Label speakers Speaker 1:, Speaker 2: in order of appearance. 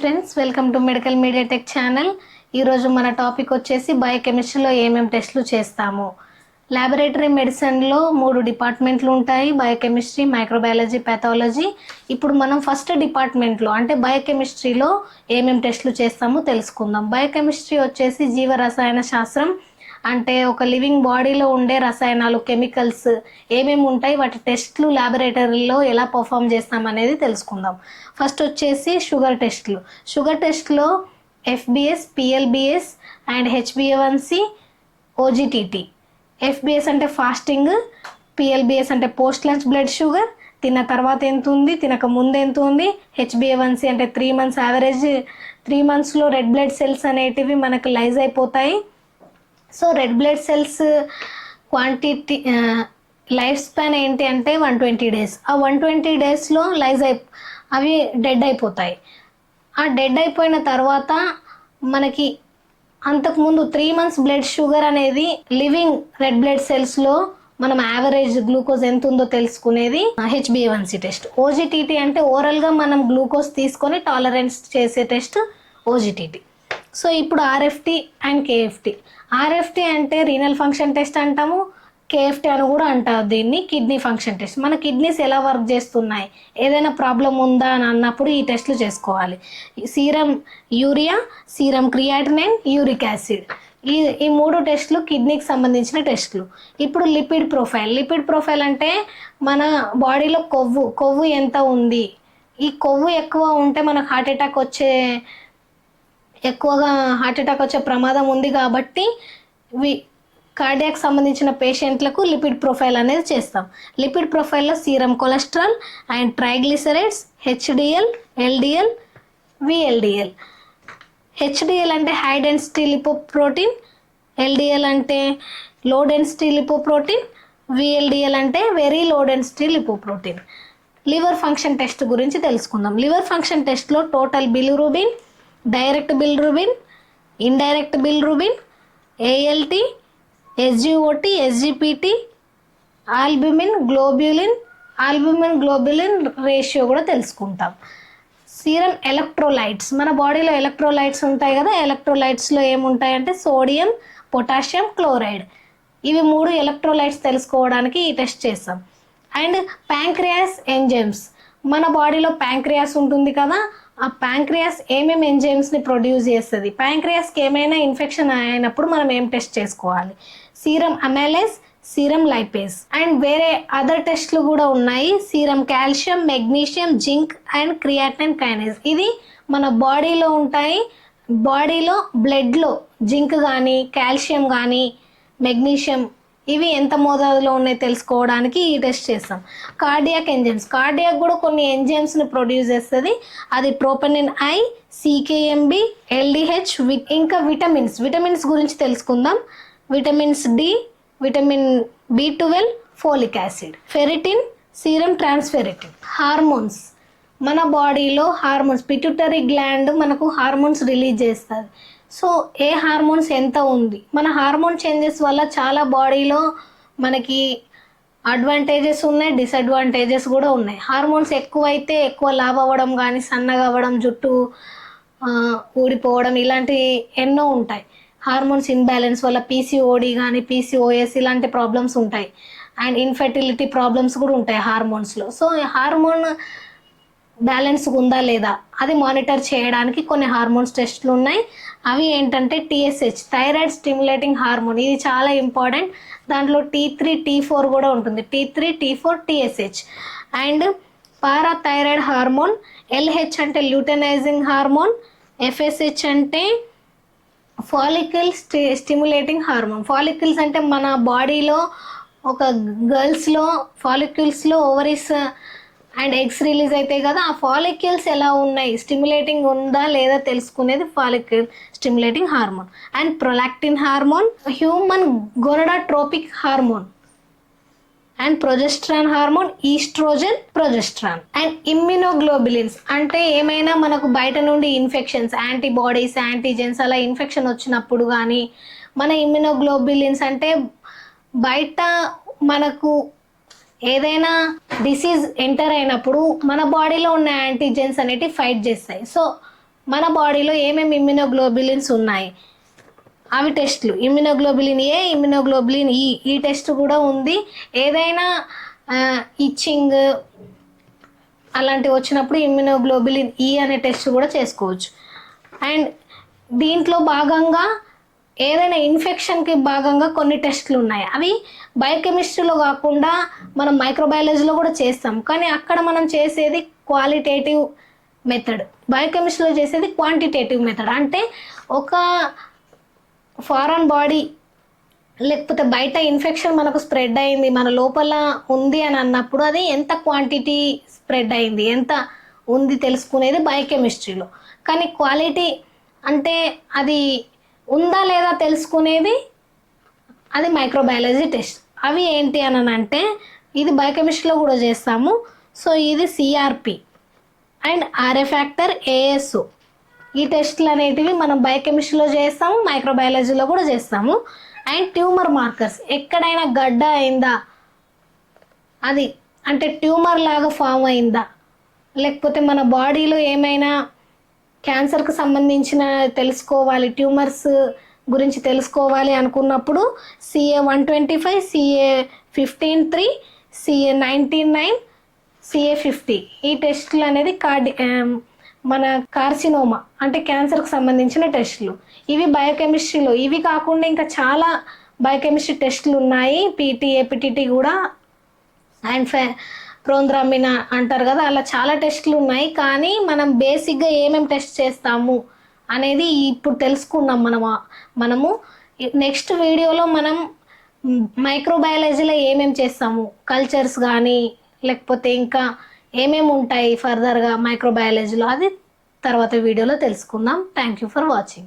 Speaker 1: Friends welcome to medical media tech channel ఈరోజు మన topic వచ్చేసి బయోకెమిస్ట్రీలో ఏమేమి టెస్టులు చేస్తాము. ల్యాబొరేటరీ మెడిసిన్లో మూడు డిపార్ట్మెంట్లు ఉంటాయి. బయోకెమిస్ట్రీ మైక్రోబయాలజీ పాథాలజీ ఇప్పుడు మనం ఫస్ట్ డిపార్ట్మెంట్లో అంటే బయోకెమిస్ట్రీలో ఏమేమి టెస్టులు చేస్తామో తెలుసుకుందాం. బయోకెమిస్ట్రీ వచ్చేసి జీవ రసాయన శాస్త్రం. అంటే ఒక లివింగ్ బాడీలో ఉండే రసాయనాలు కెమికల్స్ ఏమేమి ఉంటాయి వాటి టెస్ట్లు ల్యాబొరేటరీలో ఎలా పర్ఫామ్ చేస్తాం అనేది తెలుసుకుందాం. ఫస్ట్ వచ్చేసి షుగర్ టెస్ట్లు. షుగర్ టెస్ట్లో FBS PLBS and HBA one C OGTT FBS అంటే ఫాస్టింగ్ పిఎల్బిఎస్ అంటే పోస్ట్ లంచ్ బ్లడ్ షుగర్ తిన్న తర్వాత ఎంత ఉంది తినక ముందు ఎంత ఉంది H B A one C అంటే త్రీ మంత్స్ యావరేజ్ త్రీ మంత్స్లో రెడ్ బ్లడ్ సెల్స్ అనేటివి మనకు లైజ్ అయిపోతాయి. So red blood cells quantity life span ఏంటి అంటే వన్ ట్వంటీ డేస్. ఆ వన్ ట్వంటీ డేస్లో లైజ్ అయి అవి డెడ్ అయిపోతాయి. ఆ డెడ్ అయిపోయిన తర్వాత మనకి అంతకుముందు త్రీ మంత్స్ బ్లడ్ షుగర్ అనేది లివింగ్ రెడ్ బ్లడ్ సెల్స్లో మనం యావరేజ్ గ్లూకోజ్ ఎంత ఉందో తెలుసుకునేది హెచ్బిఏవన్సీ టెస్ట్. ఓజిటిటి అంటే ఓరల్గా మనం గ్లూకోజ్ తీసుకొని టాలరెన్స్ చేసే టెస్ట్ ఓజిటిటి సో ఇప్పుడు ఆర్ఎఫ్టి అండ్ కేఎఫ్టి ఆర్ఎఫ్టి అంటే రీనల్ ఫంక్షన్ టెస్ట్ అంటాము కేఎఫ్టీ అని కూడా అంటారు దీన్ని కిడ్నీ ఫంక్షన్ టెస్ట్ మన కిడ్నీస్ ఎలా వర్క్ చేస్తున్నాయి? ఏదైనా ప్రాబ్లం ఉందా అని అన్నప్పుడు ఈ టెస్ట్లు చేసుకోవాలి. Serum urea serum creatinine uric acid ఈ ఈ మూడు టెస్టులు కిడ్నీకి సంబంధించిన టెస్టులు ఇప్పుడు లిపిడ్ ప్రొఫైల్ లిపిడ్ ప్రొఫైల్ అంటే మన బాడీలో కొవ్వు కొవ్వు ఎంత ఉంది? ఈ కొవ్వు ఎక్కువ ఉంటే మనకు హార్ట్ అటాక్ వచ్చే ఎక్కువగా హార్ట్ అటాక్ వచ్చే ప్రమాదం ఉంది కాబట్టి వి కార్డియాక్ సంబంధించిన పేషెంట్లకు లిపిడ్ ప్రొఫైల్ అనేది చేస్తాం. లిపిడ్ ప్రొఫైల్లో serum cholesterol and triglycerides HDL LDL VLDL HDL అంటే హై డెన్సిటీ లిపోప్రోటీన్ ఎల్డిఎల్ అంటే లో డెన్సిటీ లిపోప్రోటీన్ విఎల్డిఎల్ అంటే very low density lipoprotein liver function test గురించి తెలుసుకుందాం. లివర్ ఫంక్షన్ టెస్ట్లో total bilirubin direct bilirubin indirect bilirubin ALT SGOT SGPT albumin globulin albumin globulin ratio కూడా తెలుసుకుంటాం. Serum electrolytes. మన బాడీలో electrolytes ఉంటాయి కదా ఎలక్ట్రోలైట్స్లో ఏముంటాయంటే సోడియం పొటాషియం క్లోరైడ్. ఇవి మూడు ఎలక్ట్రోలైట్స్ తెలుసుకోవడానికి ఈ టెస్ట్ చేస్తాం. And pancreas enzymes. మన బాడీలో ప్యాంక్రియాస్ ఉంటుంది కదా ఆ ప్యాంక్రియాస్ ఏమేమి ఎంజైమ్స్ని ప్రొడ్యూస్ చేస్తుంది? ప్యాంక్రియాస్కి ఏమైనా ఇన్ఫెక్షన్ అయినప్పుడు మనం ఏం టెస్ట్ చేసుకోవాలి? Serum amylase serum lipase and వేరే అదర్ టెస్ట్లు కూడా ఉన్నాయి. Serum calcium magnesium zinc and creatine kinase ఇది మన బాడీలో ఉంటాయి. బాడీలో బ్లడ్లో జింక్ కానీ కాల్షియం కానీ మెగ్నీషియం ఇవి ఎంత మోతాదులో ఉన్నాయి తెలుసుకోవడానికి ఈ టెస్ట్ చేస్తాం. Cardiac enzymes. కార్డియాక్ కూడా కొన్ని ఎంజైమ్స్ని ప్రొడ్యూస్ చేస్తుంది. అది ప్రోపెనిన్ ఐ సికేఎంబి ఎల్డిహెచ్ ఇంకా విటమిన్స్. విటమిన్స్ గురించి తెలుసుకుందాం. Vitamins D vitamin B twelve folic acid. Ferritin serum transferritin. Hormones. మన బాడీలో హార్మోన్స్. పిట్యూటరీ గ్లాండ్ మనకు హార్మోన్స్ రిలీజ్ చేస్తుంది. సో ఏ హార్మోన్స్ ఎంత ఉంది? మన హార్మోన్ చేంజెస్ వల్ల చాలా బాడీలో మనకి అడ్వాంటేజెస్ ఉన్నాయి డిసడ్వాంటేజెస్ కూడా ఉన్నాయి. హార్మోన్స్ ఎక్కువైతే ఎక్కువ లాభ అవ్వడం కానీ సన్నగా అవ్వడం జుట్టు ఊడిపోవడం ఇలాంటివి ఎన్నో ఉంటాయి. హార్మోన్స్ ఇన్బ్యాలెన్స్ వల్ల పీసీఓడి కానీ పీసీఓఎస్ ఇలాంటి ప్రాబ్లమ్స్ ఉంటాయి. అండ్ ఇన్ఫర్టిలిటీ ప్రాబ్లమ్స్ కూడా ఉంటాయి హార్మోన్స్లో. సో హార్మోన్ బ్యాలెన్స్ ఉందా లేదా? అది మానిటర్ చేయడానికి కొన్ని హార్మోన్స్ టెస్ట్లు ఉన్నాయి. అవి ఏంటంటే టీఎస్హెచ్ థైరాయిడ్ స్టిమ్యులేటింగ్ హార్మోన్. ఇది చాలా ఇంపార్టెంట్. దాంట్లో టీ త్రీ టీ ఫోర్ కూడా ఉంటుంది. T three T four TSH and parathyroid hormone LH అంటే ల్యూటనైజింగ్ హార్మోన్ ఎఫ్ఎస్హెచ్ అంటే ఫాలికల్ స్టి స్టిమ్యులేటింగ్ హార్మోన్. ఫాలికల్స్ అంటే మన బాడీలో ఒక గర్ల్స్లో ఫాలిక్యూల్స్లో ఓవరీస్ అండ్ ఎగ్స్ రిలీజ్ అవుతాయి కదా ఆ ఫాలిక్యూల్స్ ఎలా ఉన్నాయి? స్టిమ్యులేటింగ్ ఉందా లేదా తెలుసుకునేది follicle stimulating hormone and prolactin hormone human gonadotropic hormone and progesterone hormone estrogen progesterone and immunoglobulins అంటే ఏమైనా మనకు బయట నుండి ఇన్ఫెక్షన్స్ యాంటీబాడీస్ యాంటీజెన్స్ అలా ఇన్ఫెక్షన్ వచ్చినప్పుడు కానీ మన ఇమ్యునోగ్లోబులిన్స్ అంటే బయట మనకు ఏదైనా డిసీజ్ ఎంటర్ అయినప్పుడు మన బాడీలో ఉన్న యాంటీజెన్స్ అనేటివి ఫైట్ చేస్తాయి. సో మన బాడీలో ఏమేమి ఇమ్యునోగ్లోబిలిన్స్ ఉన్నాయి? అవి టెస్ట్లు ఇమ్యునోగ్లోబిలిన్ ఏ ఇమ్యునోగ్లోబిలిన్ ఈ ఈ టెస్ట్ కూడా ఉంది. ఏదైనా ఇచ్చింగ్ అలాంటివి వచ్చినప్పుడు ఇమ్యునోగ్లోబిలిన్ ఈ e అనే టెస్ట్ కూడా చేసుకోవచ్చు. అండ్ దీంట్లో భాగంగా ఏదైనా ఇన్ఫెక్షన్కి భాగంగా కొన్ని టెస్ట్లు ఉన్నాయి. అవి బయోకెమిస్ట్రీలో కాకుండా మనం మైక్రోబయాలజీలో కూడా చేస్తాం. కానీ అక్కడ మనం చేసేది క్వాలిటేటివ్ మెథడ్ బయోకెమిస్ట్రీలో చేసేది క్వాంటిటేటివ్ మెథడ్ అంటే ఒక ఫారెన్ బాడీ లేకపోతే బయట ఇన్ఫెక్షన్ మనకు స్ప్రెడ్ అయింది మన లోపల ఉంది అని అన్నప్పుడు అది ఎంత క్వాంటిటీ స్ప్రెడ్ అయింది ఎంత ఉంది తెలుసుకునేది బయోకెమిస్ట్రీలో కానీ క్వాలిటీ అంటే అది ఉందా లేదా తెలుసుకునేది? అది మైక్రోబయాలజీ టెస్ట్ అవి ఏంటి అని అంటే ఇది బయోకెమిస్ట్రీలో కూడా చేస్తాము. సో ఇది CRP and RA factor ASO ఈ టెస్ట్లు అనేటివి మనం బయోకెమిస్ట్రీలో చేస్తాము మైక్రోబయాలజీలో కూడా చేస్తాము. And tumour markers. ఎక్కడైనా గడ్డ అయిందా? అది అంటే ట్యూమర్ లాగా ఫామ్ అయిందా? లేకపోతే మన బాడీలో ఏమైనా క్యాన్సర్కి సంబంధించిన తెలుసుకోవాలి ట్యూమర్స్ గురించి తెలుసుకోవాలి అనుకున్నప్పుడు CA one twenty five CA fifteen three CA nineteen nine CA fifty ఈ టెస్టులు అనేది కార్డి మన కార్సినోమా అంటే క్యాన్సర్కి సంబంధించిన టెస్టులు. ఇవి బయోకెమిస్ట్రీలో ఇవి కాకుండా ఇంకా చాలా బయోకెమిస్ట్రీ టెస్టులు ఉన్నాయి. పీటీ ఏపీటీటీ కూడా. అండ్ ఫె ప్రోంద్రామిన అంటారు కదా అలా చాలా టెస్టులు ఉన్నాయి. కానీ మనం బేసిక్గా ఏమేమి టెస్ట్ చేస్తాము అనేది ఇప్పుడు తెలుసుకున్నాం మనం మనము. నెక్స్ట్ వీడియోలో మనం మైక్రోబయాలజీలో ఏమేమి చేస్తాము కల్చర్స్ కానీ లేకపోతే ఇంకా ఏమేమి ఉంటాయి ఫర్దర్గా మైక్రోబయాలజీలో అది తర్వాత వీడియోలో తెలుసుకుందాం. Thank you for watching.